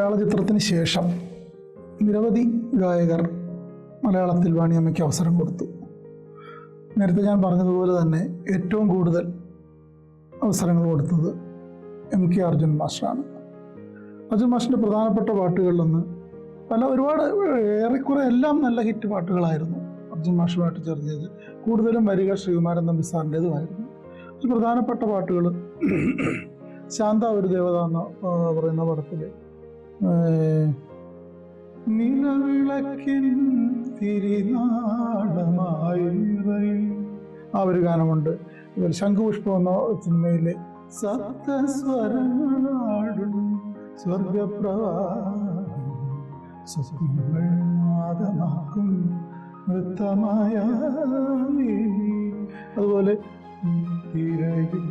മലയാള ചിത്രത്തിന് ശേഷം നിരവധി ഗായകർ മലയാളത്തിൽ വാണിയമ്മയ്ക്ക് അവസരം കൊടുത്തു. നേരത്തെ ഞാൻ പറഞ്ഞതുപോലെ തന്നെ ഏറ്റവും കൂടുതൽ അവസരങ്ങൾ കൊടുത്തത് എം കെ അർജുൻ മാഷാണ്. അർജുൻ മാഷിന്റെ പ്രധാനപ്പെട്ട പാട്ടുകളിലൊന്ന് പല ഒരുപാട് ഏറെക്കുറെ എല്ലാം നല്ല ഹിറ്റ് പാട്ടുകളായിരുന്നു അർജുൻ മാഷുമായിട്ട് ചേർന്ന് ചെയ്ത് കൂടുതലും വരിക ശ്രീകുമാരൻ തമ്പി സാറിന്റേതുമായിരുന്നു. പ്രധാനപ്പെട്ട പാട്ടുകൾ ശാന്ത ഒരു ദേവത എന്ന് പറയുന്ന പടത്തിൽ നിലവിളക്കിൻ തിരിനാളമായി ആ ഒരു ഗാനമുണ്ട്. ശംഖുപുഷ്പം എന്ന സിനിമയിലെ സപ്തസ്വരങ്ങളാടും സ്വർഗപ്രവാഹം സ്വപ്നങ്ങൾ നാദമാക്കും നൃത്തമായ അതുപോലെ തിരയും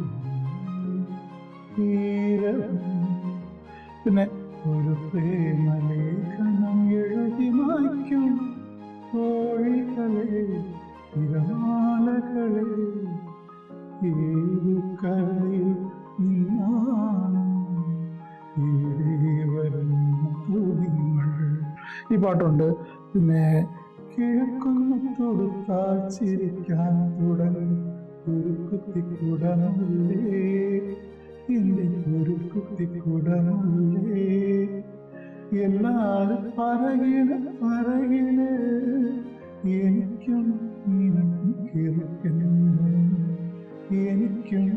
തീരവും പിന്നെ ഒരു പ്രേമലേഖനം എഴുതി മായ്ക്കും കോഴികളെ തിരമാലകളെ ഏതു കരയിൽ നിന്നാണ് വരുന്നു ഈ പാട്ടുണ്ട്. പിന്നെ കിഴക്കൊന്ന് തൊടുത്താൽ ചിരിക്കാൻ തുടങ്ങി. ഒരു കുത്തി കുടമല്ലേ എന്റെ ഒരു കുത്തി എന്നാൽ പറകിന് പറകിന് എനിക്കും നിനക്കും കിറുക്കുന്നു. എനിക്കും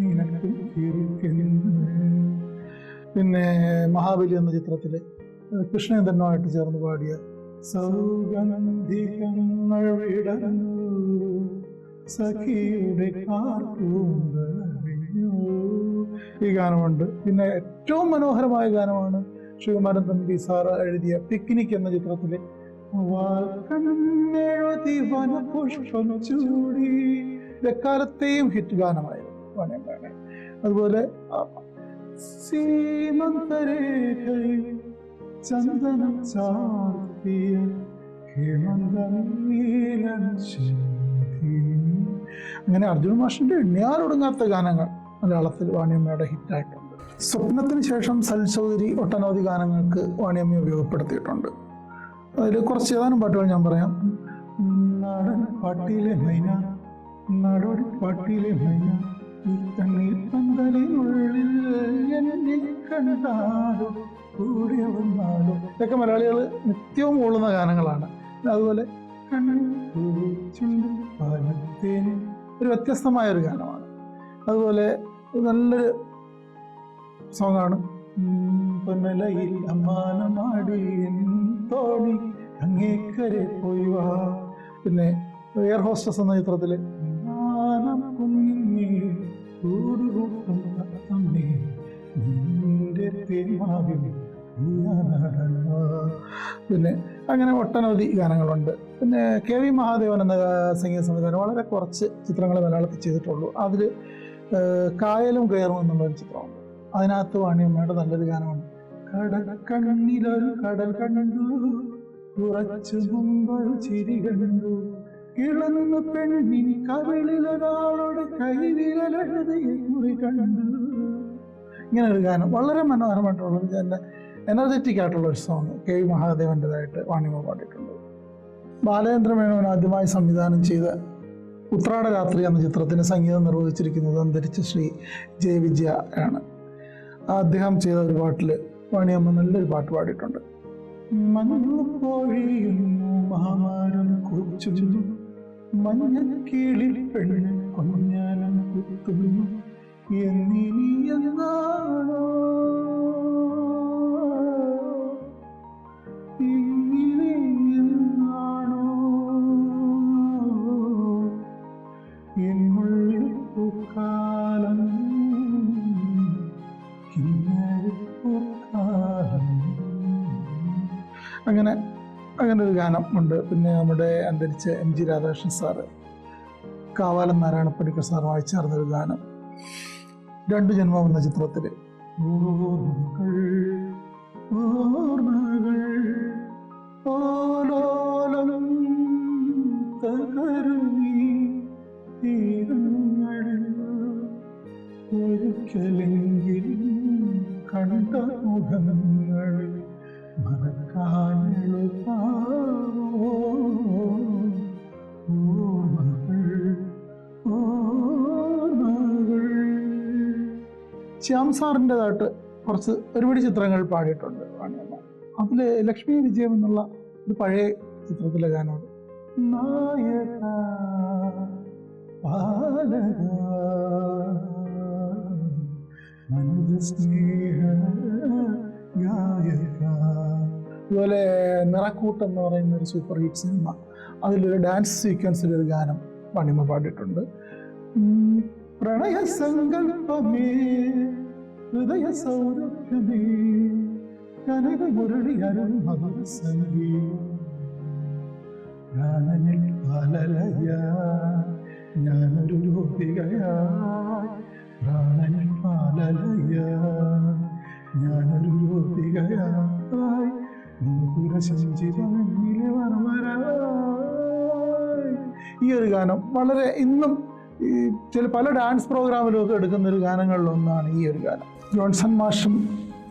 നിനക്കും കിറുക്കുന്നു. പിന്നെ മഹാബലി എന്ന ചിത്രത്തിൽ കൃഷ്ണേന്ദ്രനുമായിട്ട് ചേർന്ന് പാടിയ സൗഗന്ധികങ്ങൾ വിടർന്നു. സഖിയുടെ കാർപ്പൂന്തലറിഞ്ഞു. ഈ ഗാനമുണ്ട്. പിന്നെ ഏറ്റവും മനോഹരമായ ഗാനമാണ് ശിവകുമാരൻ തമ്പി സാറ് എഴുതിയ പിക്നിക് എന്ന ചിത്രത്തിലെ എക്കാലത്തെയും ഹിറ്റ് ഗാനമായിരുന്നു. അതുപോലെ ചന്ദനം ചാർത്തിയ. അങ്ങനെ അർജുൻ മാഷിന്റെ എണ്ണിയാലൊടുങ്ങാത്ത ഗാനങ്ങൾ. മലയാളത്തിൽ വാണിയമ്മയുടെ ഹിറ്റായിട്ടുണ്ട്. സ്വപ്നത്തിന് ശേഷം സൽ ചൗധരി ഒട്ടനവധി ഗാനങ്ങൾക്ക് വാണിയമ്മ ഉപയോഗപ്പെടുത്തിയിട്ടുണ്ട്. അതിൽ കുറച്ച് ഏതാനും പാട്ടുകൾ ഞാൻ പറയാം. നാടൻ പാട്ടിലെ മൈന നാടോടി പാട്ടിലെ മൈന ഈ തണ്ണീർ പന്തലിനുള്ളിൽ എന്നെ കണ്ടാലോ കൂടെ വന്നാലോ. ഇതൊക്കെ മലയാളികൾ നിത്യവും കൊള്ളുന്ന ഗാനങ്ങളാണ്. അതുപോലെ ഒരു വ്യത്യസ്തമായ ഒരു ഗാനമാണ്. അതുപോലെ നല്ലൊരു സോങ്ങാണ് പൊന്നലയിൽ അമ്മാനമാടി തോണി അങ്ങേക്കരെ പോയി വാ. പിന്നെ എയർ ഹോസ്റ്റസ് എന്ന ചിത്രത്തിൽ. പിന്നെ അങ്ങനെ ഒട്ടനവധി ഗാനങ്ങളുണ്ട്. പിന്നെ കെ വി മഹാദേവൻ എന്ന സംഗീത സംവിധാനം വളരെ കുറച്ച് ചിത്രങ്ങൾ മലയാളത്തിൽ ചെയ്തിട്ടുള്ളൂ. അതിൽ കായലും കയറും എന്നുള്ളൊരു ചിത്രമാണ് അതിനകത്ത് വാണിയമ്മയുടെ നല്ലൊരു ഗാനമാണ്. കടൽ കണ്ണിലൊരു കടൽ കണ്ടു കുറച്ചു മുമ്പൊരു ചിരി കണ്ടു. കിളന്നു പെണ്ണിൻ കവിളിലൊരാളുടെ കൈവിരലെഴുതിയ കണ്ടു. ഇങ്ങനെ ഒരു ഗാനം. വളരെ മനോഹരമായിട്ടുള്ള എന്റെ എനർജറ്റിക് ആയിട്ടുള്ള ഒരു സോങ് കെ വി മഹാദേവന്റെതായിട്ട് വാണിമ പാടിയിട്ടുണ്ട്. ബാലചന്ദ്ര മേനോൻ ആദ്യമായി സംവിധാനം ചെയ്ത ഉത്രാട രാത്രി എന്ന ചിത്രത്തിന് സംഗീതം നിർവഹിച്ചിരിക്കുന്നത്. അന്തരിച്ച ശ്രീ ജയ വിജയ ആണ്. അദ്ദേഹം ചെയ്ത ഒരു പാട്ടിൽ വാണിയമ്മ നല്ലൊരു പാട്ട് പാടിയിട്ടുണ്ട്. മഞ്ഞു പൊഴിയുന്നു മാമാരം കൊച്ചു മഞ്ഞക്കിളി പെണ്ണ് കുത്തുന്നു എന്നിനി എന്നാണോ അങ്ങനെ അങ്ങനെ ഒരു ഗാനം ഉണ്ട്. പിന്നെ നമ്മുടെ അന്തരിച്ച M G Radhakrishnan sir Kavalam Narayanapanicker സാറുമായി ഒരു ഗാനം. രണ്ടു ജന്മം എന്ന തീരങ്ങളിൽ ഒരിക്കലെങ്കിലും കണ്ട മുഖങ്ങളിൽ ശ്യാം സാറിന്റെതായിട്ട് കുറച്ച് ഒരുപാട് ചിത്രങ്ങൾ പാടിയിട്ടുണ്ട് അതിൽ ലക്ഷ്മി വിജയം എന്നുള്ള ഒരു പഴയ ചിത്രത്തിലെ ഗാനമാണ്. നായക പാലക മനത് സ്നേഹ ഗായക അതുപോലെ നിറക്കൂട്ട് എന്ന് പറയുന്ന ഒരു സൂപ്പർ ഹിറ്റ് സിനിമ അതിലൊരു ഡാൻസ് സീക്വൻസിൽ ഒരു ഗാനം പണിമ പാടിയിട്ടുണ്ട്. പ്രണയ സങ്കല്പമേ ഹൃദയ സൗരഭ്യമേ കനക മുരളി അരുൾ മധുര സംഗീതം പ്രാണനിൽ പാലലയ ഞാനൊരു ഗോപികയായി പ്രാണനിൽ പാലലയ ഞാനൊരു വർമ്മരായി ഈ ഒരു ഗാനം വളരെ ഇന്നും ചില പല ഡാൻസ് പ്രോഗ്രാമിലും ഒക്കെ എടുക്കുന്ന ഒരു ഗാനങ്ങളിലൊന്നാണ് ഈ ഒരു ഗാനം. ജോൺസൺ മാഷും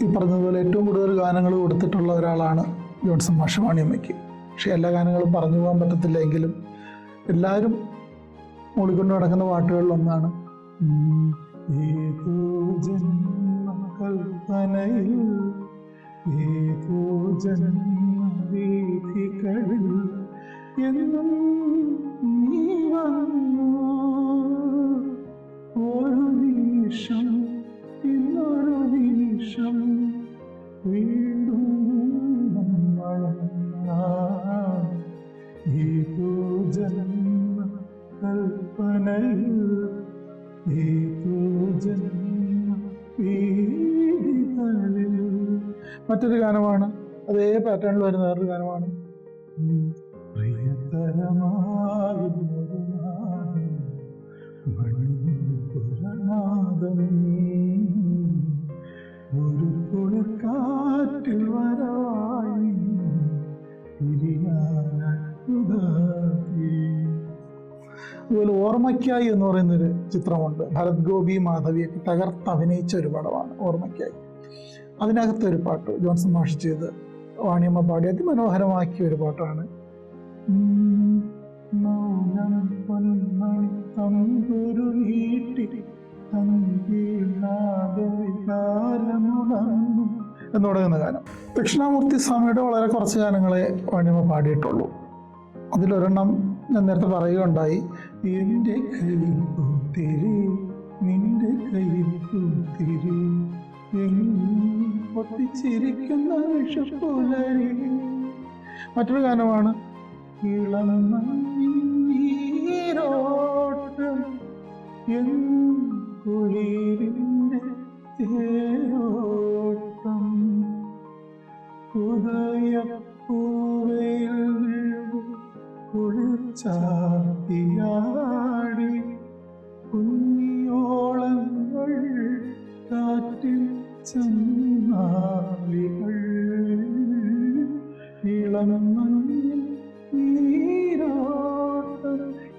ഈ പറഞ്ഞതുപോലെ ഏറ്റവും കൂടുതൽ ഗാനങ്ങൾ കൊടുത്തിട്ടുള്ള ഒരാളാണ് ജോൺസൺ മാഷ് വാണിയമ്മയ്ക്ക് പക്ഷേ എല്ലാ ഗാനങ്ങളും പറഞ്ഞു പോകാൻ പറ്റത്തില്ല എങ്കിലും എല്ലാവരും മൂളിക്കൊണ്ട് നടക്കുന്ന പാട്ടുകളിലൊന്നാണ് ഏതോ ഏതോ ജന്മകൽപ്പനയിൽ ഏതോ ജന്മവീഥികളിൽ എന്നും നീ വന്നു ഒരു നിമിഷം ഇന്നൊരു നിമിഷം വീണ്ടും. ഏതോ ജന്മ കൽപ്പനയിൽ ഏതോ ജന്മ വീഥികളിൽ മറ്റൊരു ഗാനമാണ്. അതേ പാറ്റേണിൽ വരുന്ന വേറൊരു ഗാനമാണ്. ഒരു കുളിർക്കാറ്റിൽ വരവായി അതുപോലെ ഓർമ്മയ്ക്കായി എന്ന് പറയുന്നൊരു ചിത്രമുണ്ട്. ഭരത് ഗോപി മാധവിയൊക്കെ തകർത്ത് അഭിനയിച്ച ഒരു പടമാണ് ഓർമ്മയ്ക്കായി. അതിനകത്തെ ഒരു പാട്ട് ജോൺസൺ മാഷ് ചെയ്ത് വാണിയമ്മ പാടി അതിമനോഹരമാക്കിയ ഒരു പാട്ടാണ്. എന്ന് തുടങ്ങുന്ന ഗാനം. ദക്ഷിണാമൂർത്തി സ്വാമിയുടെ വളരെ കുറച്ച് ഗാനങ്ങളെ വാണിയമ്മ പാടിയിട്ടുള്ളൂ. അതിലൊരെണ്ണം ഞാൻ നേരത്തെ പറയുകയുണ്ടായി. എന്റെ കയ്യിൽ നിന്റെ കയ്യിൽ പൊട്ടിച്ചിരിക്കുന്ന വിഷപ്പുലരി. മറ്റൊരു ഗാനമാണ് ഇളനീരോട്ടം എൻ കുളിരിന്റെ തേരോട്ടം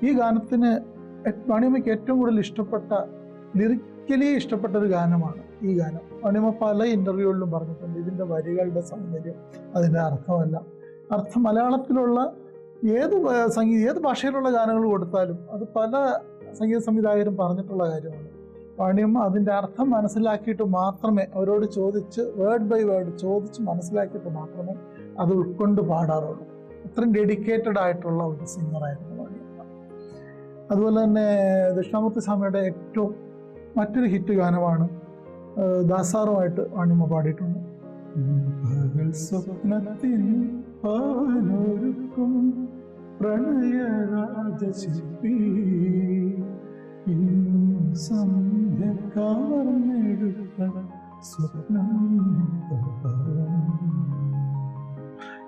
ഈ ഗാനത്തിന് മണിയമ്മയ്ക്ക് ഏറ്റവും കൂടുതൽ ഇഷ്ടപ്പെട്ട ലിറിക്കലി ഇഷ്ടപ്പെട്ട ഒരു ഗാനമാണ് ഈ ഗാനം. മണിയമ്മ പല ഇന്റർവ്യൂകളിലും പറഞ്ഞിട്ടുണ്ട്. ഇതിന്റെ വരികളുടെ സൗന്ദര്യം അതിന്റെ അർത്ഥമല്ല. അർത്ഥം മലയാളത്തിലുള്ള ഏത് സംഗീത ഏത് ഭാഷയിലുള്ള ഗാനങ്ങൾ കൊടുത്താലും അത് പല സംഗീത സംവിധായകരും പറഞ്ഞിട്ടുള്ള കാര്യമാണ്. പണിയും അതിന്റെ അർത്ഥം മനസ്സിലാക്കിയിട്ട് മാത്രമേ അവരോട് ചോദിച്ച് വേർഡ് ബൈ വേർഡ് ചോദിച്ച് മനസ്സിലാക്കിയിട്ട് മാത്രമേ അത് ഉൾക്കൊണ്ട് പാടാറുള്ളൂ. അത്രയും ഡെഡിക്കേറ്റഡ് ആയിട്ടുള്ള ഒരു സിംഗറായിരുന്നു വാണിയമ്മ അതുപോലെ തന്നെ ദക്ഷിണാമൂർത്തി സ്വാമിയുടെ ഏറ്റവും മറ്റൊരു ഹിറ്റ് ഗാനമാണ് ദാസാറുമായിട്ട് വാണിയമ്മ പാടിയിട്ടുണ്ട്. പകൽ സ്വപ്നത്തിൽ പാലൊരുക്കും പ്രണയരാജശില്പി ഇന്നും സന്ധ്യ കാർന്നെടുത്ത സ്വപ്നം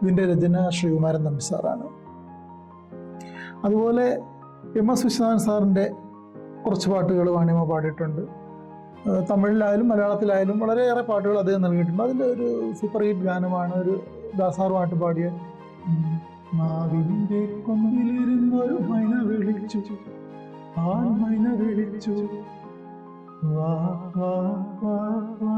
ഇതിന്റെ രചന ശ്രീകുമാരൻ തമ്പി സാറാണ്. അതുപോലെ എം എസ് വിശ്വനാഥൻ സാറിന്റെ കുറച്ച് പാട്ടുകൾ വാണിമ പാടിയിട്ടുണ്ട്. തമിഴിലായാലും മലയാളത്തിലായാലും വളരെയേറെ പാട്ടുകൾ അദ്ദേഹം നൽകിയിട്ടുണ്ട്. അതിന്റെ ഒരു സൂപ്പർ ഹിറ്റ് ഗാനമാണ് ഒരു ദാസാർ പാട്ട് പാടിയ കൊമ്പിലിരുന്നൊരു മൈന മൈന വാ വാ വാ, വാ,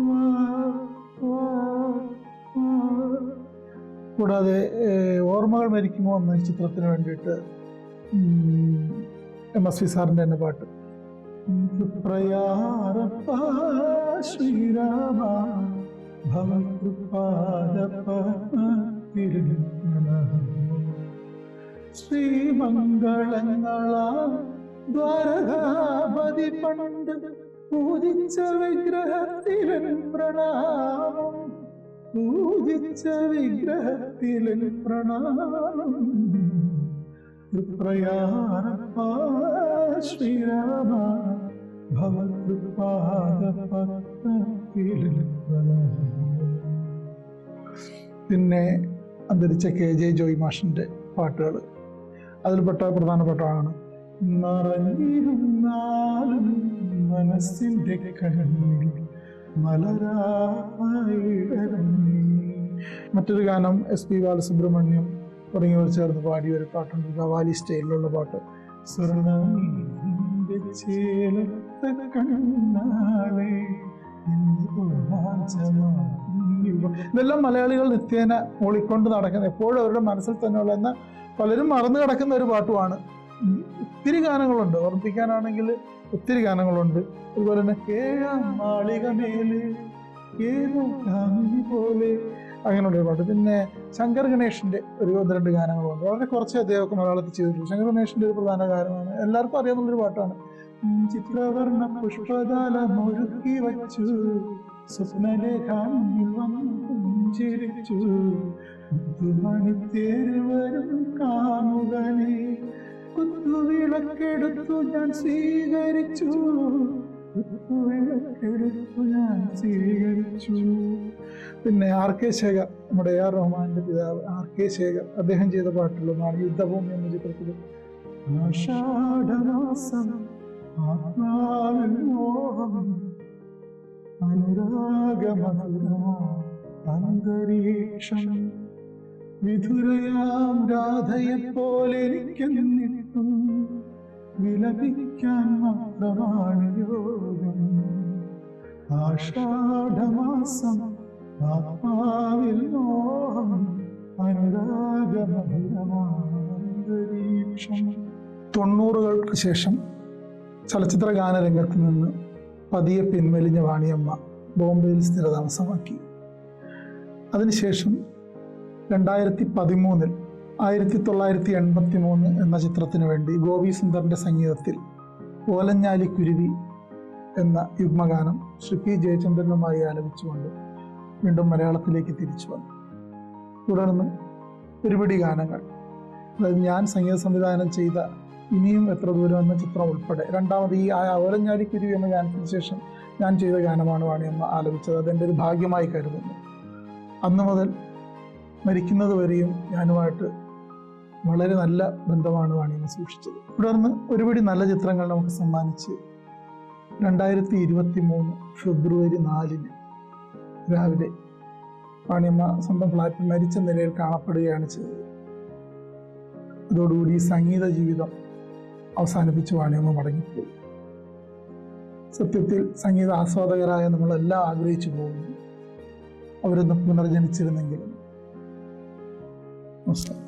വാ. കൂടാതെ ഓർമ്മകൾ മരിക്കുമോ എന്ന ചിത്രത്തിന് വേണ്ടിയിട്ട് എം എസ് വി സാറിന്റെ തന്നെ പാട്ട്. ശ്രീമംഗളങ്ങളാ ദ്വാരകാപതി പണ്ട് പൂജിച്ച വിഗ്രഹത്തിലൻ പ്രണാമം. പൂജിച്ച വിഗ്രഹത്തിലൻ പ്രണാമം. ശ്രീരാമ പിന്നെ അന്തരിച്ച കെ ജെ ജോയ് മാഷിന്റെ പാട്ടുകൾ. അതിൽപ്പെട്ട പ്രധാനപ്പെട്ടതാണ് മറഞ്ഞിരുന്നാലും മനസ്സിന്റെ കണ്ണിൽ. മറ്റൊരു ഗാനം എസ് പി ബാലസുബ്രഹ്മണ്യം തുടങ്ങിയവർ ചേർന്ന് പാടിയ ഒരു പാട്ടുണ്ട് ഗവാലി സ്റ്റൈലിലുള്ള പാട്ട്. ഇതെല്ലാം മലയാളികൾ നിത്യേന ഓളിക്കൊണ്ട് നടക്കുന്ന എപ്പോഴും അവരുടെ മനസ്സിൽ തന്നെയുള്ള എന്നാൽ പലരും മറന്നു കിടക്കുന്ന ഒരു പാട്ടുമാണ്. ഒത്തിരി ഗാനങ്ങളുണ്ട് ഓർമ്മിപ്പിക്കാനാണെങ്കിൽ ഒത്തിരി ഗാനങ്ങളുണ്ട്. അതുപോലെ തന്നെ കേഴാം മാളിക മേലെ പോലെ അങ്ങനെയുള്ള ഒരുപാട്. പിന്നെ ശങ്കർ ഗണേഷിന്റെ ഒരു ഒന്ന് രണ്ട് ഗാനങ്ങളുണ്ട്. വളരെ കുറച്ച് അദ്ദേഹമൊക്കെ മലയാളത്തിൽ ചെയ്തിട്ടുള്ളൂ ശങ്കർ ഗണേഷിന്റെ ഒരു പ്രധാന ഗാനമാണ്. എല്ലാവർക്കും അറിയാവുന്നൊരു പാട്ടാണ്. ചിത്രവർണ പുഷ്പതാലം ഒരുക്കി വച്ചു. വരും കാമുകനെ കുത്തുവിളക്കെടുത്തു ഞാൻ സ്വീകരിച്ചു. കുത്തുവിളക്കെടുത്തു ഞാൻ സ്വീകരിച്ചു. പിന്നെ ആർ കെ ശേഖർ നമ്മുടെ എ ആർ റഹ്മാന്റെ പിതാവ് ആർ കെ ശേഖർ അദ്ദേഹം ചെയ്ത പാട്ടുള്ളതാണ് യുദ്ധഭൂമി എന്ന ചിത്രത്തിൽ ആത്മാവിൽ മോഹം അന്തരീക്ഷം വിധുരയാം രാധയെപ്പോലെ എനിക്കെന്നിട്ടും വിലപിക്കാൻ മാത്രമാണ് യോഗം ആഷാഢമാസം ആത്മാവിൽ മോഹം അനുരാഗമഹിതമാന്തരീക്ഷം തൊണ്ണൂറുകൾക്ക് ശേഷം ചലച്ചിത്ര ഗാനരംഗത്ത് നിന്ന് പതിയെ പിൻവലിഞ്ഞ വാണിയമ്മ ബോംബെയിൽ സ്ഥിരതാമസമാക്കി. അതിനുശേഷം രണ്ടായിരത്തി പതിമൂന്നിൽ ആയിരത്തി തൊള്ളായിരത്തി എൺപത്തി മൂന്ന് എന്ന ചിത്രത്തിനു വേണ്ടി ഗോപി സുന്ദറിന്റെ സംഗീതത്തിൽ ഓലഞ്ഞാലി കുരുവി എന്ന യുഗ്മഗാനം ശ്രീ പി ജയചന്ദ്രനുമായി ആലപിച്ചുകൊണ്ട് വീണ്ടും മലയാളത്തിലേക്ക് തിരിച്ചു വന്നു. തുടർന്ന് ഒരുപിടി ഗാനങ്ങൾ. അതായത് ഞാൻ സംഗീത സംവിധാനം ചെയ്ത ഇനിയും എത്ര ദൂരം എന്ന ചിത്രം ഉൾപ്പെടെ രണ്ടാമത് ഈ ആ ഓലഞ്ഞാലി കുരുവി എന്ന ഗാനത്തിന് ശേഷം ഞാൻ ചെയ്ത ഗാനമാണ് വാണിയമ്മ ആലപിച്ചത്. അതെന്റെ ഒരു ഭാഗ്യമായി കരുതുന്നു. അന്നു മുതൽ മരിക്കുന്നത് വരെയും ഞാനുമായിട്ട് വളരെ നല്ല ബന്ധമാണ് വാണിയമ്മ സൂക്ഷിച്ചത്. തുടർന്ന് ഒരുപിടി നല്ല ചിത്രങ്ങൾ നമുക്ക് സമ്മാനിച്ച് രണ്ടായിരത്തി ഇരുപത്തി മൂന്ന് ഫെബ്രുവരി നാലിന് രാവിലെ വാണിയമ്മ സ്വന്തം ഫ്ലാറ്റിൽ മരിച്ച നിലയിൽ കാണപ്പെടുകയാണ് ചെയ്തത്. അതോടുകൂടി സംഗീത ജീവിതം അവസാനിപ്പിച്ച് വാണിയമ്മ മടങ്ങിപ്പോയി. സത്യത്തിൽ സംഗീത ആസ്വാദകരായ നമ്മളെല്ലാം ആഗ്രഹിച്ചു പോകുന്നു. അവരൊന്ന് പുനർജനിച്ചിരുന്നെങ്കിലും. നമസ്കാരം.